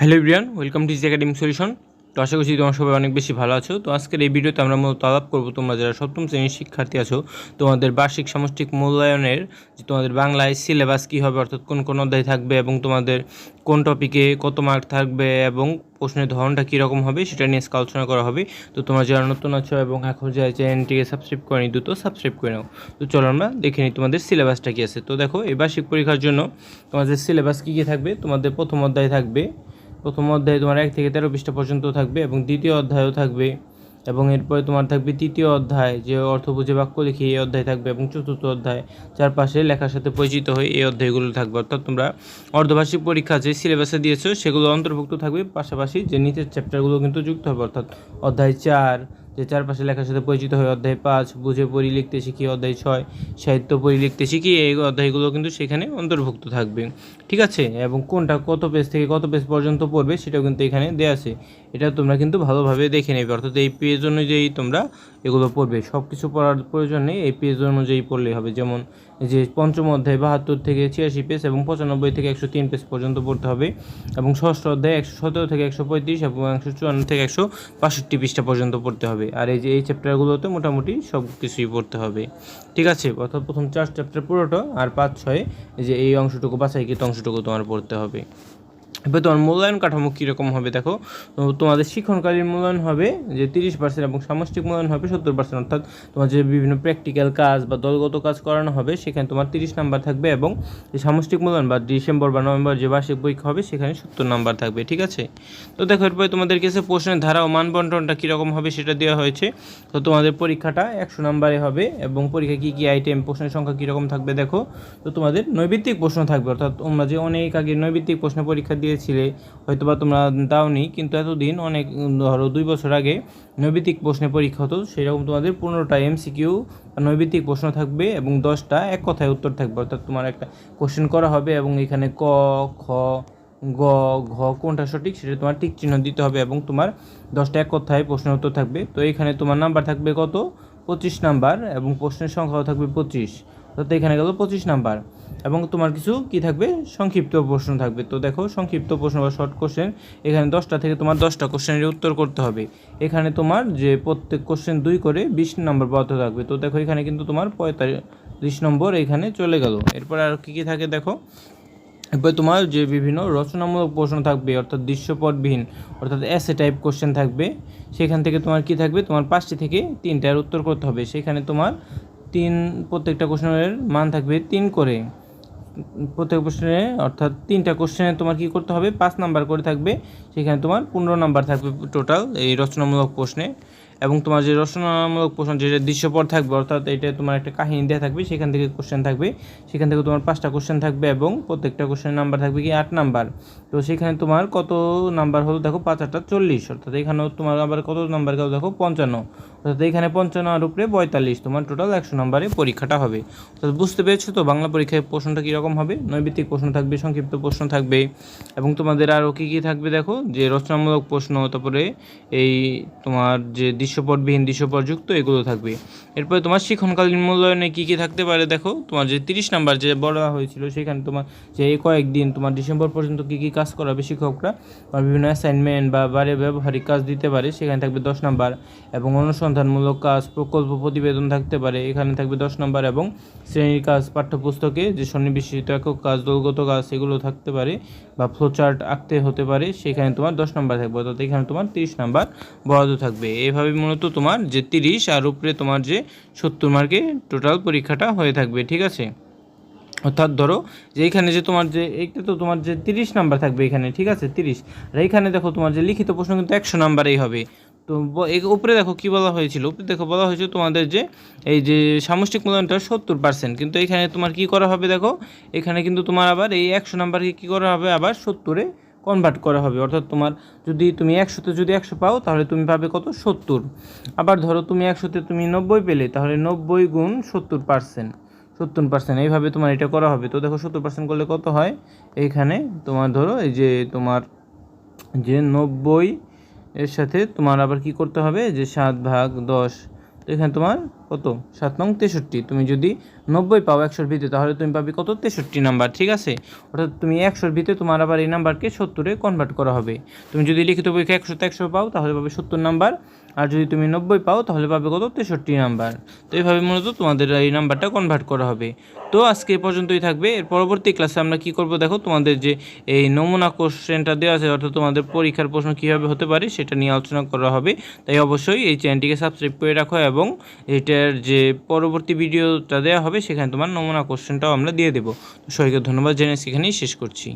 Hello everyone welcome to easy academic solution তো আশা করছি তোমার সবাই অনেক বেশি ভালো আছো। তো আজকের এই ভিডিওতে আমরা মূলত আলাপ করব তোমরা যারা সপ্তম শ্রেণির শিক্ষার্থী আছো, তোমাদের বার্ষিক সামষ্টিক মূল্যায়নের যে তোমাদের বাংলায় সিলেবাস কী হবে, অর্থাৎ কোন কোন অধ্যায় থাকবে এবং তোমাদের কোন টপিকে কত মার্ক থাকবে এবং প্রশ্নের ধরনটা কীরকম হবে, সেটা নিয়ে আলোচনা করা হবে। তো তোমরা যারা নতুন আছো এবং এখন যে চ্যানেলটিকে সাবস্ক্রাইব করেনি দ্রুত সাবস্ক্রাইব করে নাও। তো চলো আমরা দেখে নিই তোমাদের সিলেবাসটা কী আছে। তো দেখো, এই বার্ষিক পরীক্ষার জন্য তোমাদের সিলেবাস কী কী থাকবে, তোমাদের প্রথম অধ্যায় থাকবে প্রথম অধ্যায়ে তোমার এক থেকে তেরো পৃষ্ঠা পর্যন্ত থাকবে এবং দ্বিতীয় অধ্যায়ও থাকবে এবং এরপরে তোমার থাকবে তৃতীয় অধ্যায়, যে অর্থ বুঝে বাক্য লিখি এই অধ্যায় থাকবে এবং চতুর্থ অধ্যায় চারপাশে লেখার সাথে পরিচিত হয়ে এই অধ্যায়গুলো থাকবে। অর্থাৎ তোমরা অর্ধবার্ষিক পরীক্ষা যে সিলেবাসে দিয়েছ, সেগুলো অন্তর্ভুক্ত থাকবে। পাশাপাশি যে নিচের চ্যাপ্টারগুলো কিন্তু যুক্ত হবে, অর্থাৎ অধ্যায় চার যে চারপাশে লেখার সাথে পরিচিত হয়ে অধ্যায় পাঁচ, বুঝে পড়ি, লিখতে শিখি, অধ্যায় ছয়, সাহিত্য পড়ি, লিখতে শিখি, এই অধ্যায়গুলো কিন্তু সেখানে অন্তর্ভুক্ত থাকবে। ঠিক আছে? এবং কোনটা কত পেজ থেকে কত পেজ পর্যন্ত পড়বে সেটাও কিন্তু এখানে দেওয়া আছে। এটা তোমরা কিন্তু ভালোভাবে দেখে নেবে। অর্থাৎ এই পেজ অনুযায়ী তোমরা এগুলো পড়বে। সব কিছু পড়ার প্রয়োজন নেই। এই পেজ অনুযায়ী পড়লেই হবে। যেমন যে পঞ্চম অধ্যায় বাহাত্তর থেকে ছিয়াশি পেজ এবং পঁচানব্বই থেকে একশো তিন পেজ পর্যন্ত পড়তে হবে এবং ষষ্ঠ অধ্যায় একশো সতেরো থেকে একশো পঁয়ত্রিশ এবং একশো চুয়ান্ন থেকে একশো বাষট্টি পৃষ্ঠা পর্যন্ত পড়তে হবে। আর এই যে এই চ্যাপ্টারগুলোতে মোটামুটি সব কিছুই পড়তে হবে। ঠিক আছে, অর্থাৎ প্রথম চার চ্যাপ্টার পুরোটা আর পাঁচ ছয় যে এই অংশটুকু, বাছাইকৃত অংশটুকু তোমার পড়তে হবে। এবার তোমার মূল্যায়ন কাঠামো কীরকম হবে দেখো? তোমাদের শিক্ষণকালীন মূল্যায়ন হবে যে তিরিশ পার্সেন্ট এবং সামষ্টিক মূল্যায়ন হবে সত্তর পার্সেন্ট অর্থাৎ তোমার যে বিভিন্ন প্র্যাকটিক্যাল কাজ বা দলগত কাজ করানো হবে, সেখানে তোমার তিরিশ নাম্বার থাকবে এবং যে সামষ্টিক মূল্যায়ন বা ডিসেম্বর বা নভেম্বর যে বার্ষিক পরীক্ষা হবে, সেখানে সত্তর নাম্বার থাকবে, ঠিক আছে? তো দেখো, এরপরে তোমাদের কাছে প্রশ্নের ধারা ও মানবন্টনটা কীরকম হবে সেটা দেওয়া হয়েছে। তো তোমাদের পরীক্ষাটা একশো নাম্বারে হবে এবং পরীক্ষা কী কী আইটেম প্রশ্নের সংখ্যা কীরকম থাকবে দেখো? তো তোমাদের নৈবিত্তিক প্রশ্ন থাকবে, অর্থাৎ তোমরা যে অনেক আগে নৈবিত্তিক প্রশ্ন পরীক্ষা দিয়েছিলে হয়তো বা তোমরা দাওনি, কিন্তু এতদিন অনেক, ধরো দুই বছর আগে নৈবিত্তিক প্রশ্নে পরীক্ষা হতো, সেরকম তোমাদের পনেরোটা এমসিকিউ নৈবিত্তিক প্রশ্ন থাকবে এবং দশটা এক কথায় উত্তর থাকবে। অর্থাৎ তোমার একটা কোশ্চেন করা হবে এবং এখানে ক, খ, গ, ঘ কোনটা সঠিক সেটা তোমার টিক চিহ্ন দিতে হবে এবং তোমার দশটা এক কথায় প্রশ্নের উত্তর থাকবে। তো এখানে তোমার নাম্বার থাকবে কত? পঁচিশ নাম্বার এবং প্রশ্নের সংখ্যাও থাকবে পঁচিশ। অর্থাৎ এখানে গেল পঁচিশ নাম্বার। এবং তোমার কিছু কি থাকবে? সংক্ষিপ্ত প্রশ্ন থাকবে। তো দেখো, সংক্ষিপ্ত প্রশ্ন বা শর্ট কোশ্চেন এখানে দশটা থেকে তোমার দশটা কোশ্চেনের উত্তর করতে হবে। এখানে তোমার যে প্রত্যেক কোশ্চেন দুই করে বিশ নম্বর বরাদ্দ থাকবে। তো দেখো, এখানে কিন্তু তোমার পঁয়তাল্লিশ নম্বর এখানে চলে গেল। এরপর আর কী কী থাকে দেখো? এরপর তোমার যে বিভিন্ন রচনামূলক প্রশ্ন থাকবে, অর্থাৎ দৃশ্যপটবিহীন, অর্থাৎ এসে টাইপ কোশ্চেন থাকবে। সেখান থেকে তোমার কি থাকবে? তোমার পাঁচটি থেকে তিনটার উত্তর করতে হবে। সেখানে তোমার তিন প্রত্যেকটা কোশ্চেনের মান থাকবে তিন করে। প্রত্যেক প্রশ্নে, অর্থাৎ তিনটা কোশ্চেনে তোমার কি করতে হবে? পাঁচ নাম্বার করে থাকবে। সেখানে তোমার পনেরো নাম্বার থাকবে টোটাল এই রচনামূলক প্রশ্নে। এবং তোমার যে রচনামূলক প্রশ্ন যেটা দৃশ্যপট থাকবে, অর্থাৎ এটা তোমার একটা কাহিনী দেওয়া থাকবে, সেখান থেকে কোশ্চেন থাকবে। সেখান থেকে তোমার পাঁচটা কোশ্চেন থাকবে এবং প্রত্যেকটা কোশ্চেনের নাম্বার থাকবে কি আট নাম্বার। তো সেখানে তোমার কত নাম্বার হলো? দেখো, পাঁচ, আটটা চল্লিশ। অর্থাৎ এখানেও তোমার আবার কত নাম্বার গেল? দেখো, পঞ্চান্ন। অর্থাৎ এখানে পঞ্চান্ন আর উপরে পঁয়তাল্লিশ, তোমার টোটাল একশো নাম্বারে পরীক্ষাটা হবে। অর্থাৎ বুঝতে পেরেছ তো বাংলা পরীক্ষায় প্রশ্নটা কীরকম হবে? নৈবিত্তিক প্রশ্ন থাকবে, সংক্ষিপ্ত প্রশ্ন থাকবে, এবং তোমাদের আরও কী কী থাকবে দেখো? যে রচনামূলক প্রশ্ন, তারপরে এই তোমার যে দৃশ্যপটবিহীন, দৃশ্যপটযুক্ত এগুলো থাকবে। এরপরে তোমার শিক্ষণকালীন মূল্যায়নে কী কী থাকতে পারে দেখো? তোমার যে তিরিশ নাম্বার যে বলা হয়েছিল, সেখানে তোমার যে এই কয়েকদিন তোমার ডিসেম্বর পর্যন্ত কী কী কাজ করাবে শিক্ষকরা? বিভিন্ন অ্যাসাইনমেন্ট বা বারে ব্যবহারিক কাজ দিতে পারে, সেখানে থাকবে দশ নাম্বার, এবং অনুসন্ধানমূলক কাজ, প্রকল্প, প্রতিবেদন থাকতে পারে। এখানে থাকবে দশ নম্বর এবং শ্রেণির কাজ, পাঠ্যপুস্তকে যে সন্নিবেশিত একক কাজ, দলগত কাজ, এগুলো থাকতে পারে বা ফ্লোচার্ট আঁকতে হতে পারে, সেখানে তোমার দশ নম্বর থাকবে। অর্থাৎ এখানে তোমার তিরিশ নাম্বার বরাদ্দ থাকবে। এভাবে মূলত তোমার যে তিরিশ আর উপরে তোমার যে সত্তর মার্কে টোটাল পরীক্ষাটা হয়ে থাকবে, ঠিক আছে? অর্থাৎ ধরো যে এইখানে যে তোমার যে, এইটা তো তোমার যে তিরিশ নাম্বার থাকবে এখানে, ঠিক আছে? তিরিশ। আর এইখানে দেখো তোমার যে লিখিত প্রশ্ন কিন্তু একশো নাম্বারেই হবে। তো উপরে দেখো কি বলা হয়েছিল? উপরে দেখো বলা হয়েছিল তোমাদের যে, এই যে সামষ্টিক মূল্যায়নটা সত্তর পার্সেন্ট কিন্তু এখানে তোমার কি করা হবে দেখো? এখানে কিন্তু তোমার আবার এই একশো নাম্বারকে কী করা হবে? আবার সত্তরে কনভার্ট করা হবে। অর্থাৎ তোমার যদি তুমি একশোতে যদি একশো পাও, তাহলে তুমি পাবে কত? সত্তর। আবার ধরো তুমি একশোতে তুমি নব্বই পেলে, তাহলে নব্বই গুণ সত্তর পার্সেন্ট সত্তর পার্সেন্ট এইভাবে তোমার এটা করা হবে। তো দেখো সত্তর পার্সেন্ট করলে কত হয়? এইখানে তোমার ধরো এই যে তোমার যে নব্বই এর সাথে তোমার আবার কি করতে হবে? যে সাত ভাগ দশ তো এখানে তোমার কত? সাত নং তেষট্টি। তুমি যদি নব্বই পাও একশোর ভিতরে, তাহলে তুমি পাবে কত? তেষট্টি নাম্বার, ঠিক আছে? অর্থাৎ তুমি একশোর ভিতরে, তোমার আবার এই নাম্বারকে সত্তরে কনভার্ট করা হবে। তুমি যদি লিখিত পরীক্ষা একশোতে একশো পাও, তাহলে পাবে সত্তর নাম্বার। আর যদি তুমি নব্বই পাও, তাহলে পাবে কত? তেষট্টি নাম্বার। তো এইভাবে মূলত তোমাদের এই নাম্বারটা কনভার্ট করা হবে। তো আজকে পর্যন্তই থাকবে। এর পরবর্তী ক্লাসে আমরা কি করব? দেখো, তোমাদের যে এই নমুনা কোশ্চেনটা দেওয়া আছে, অর্থাৎ তোমাদের পরীক্ষার প্রশ্ন কীভাবে হতে পারে, সেটা নিয়ে আলোচনা করা হবে। তাই অবশ্যই এই চ্যানেলটিকে সাবস্ক্রাইব করে রাখো এবং এটার যে পরবর্তী ভিডিওটা দেওয়া হবে, সেখানে তোমার নমুনা কোশ্চেনটাও আমরা দিয়ে দেবো। সবাইকে ধন্যবাদ জেনে সেখানেই শেষ করছি।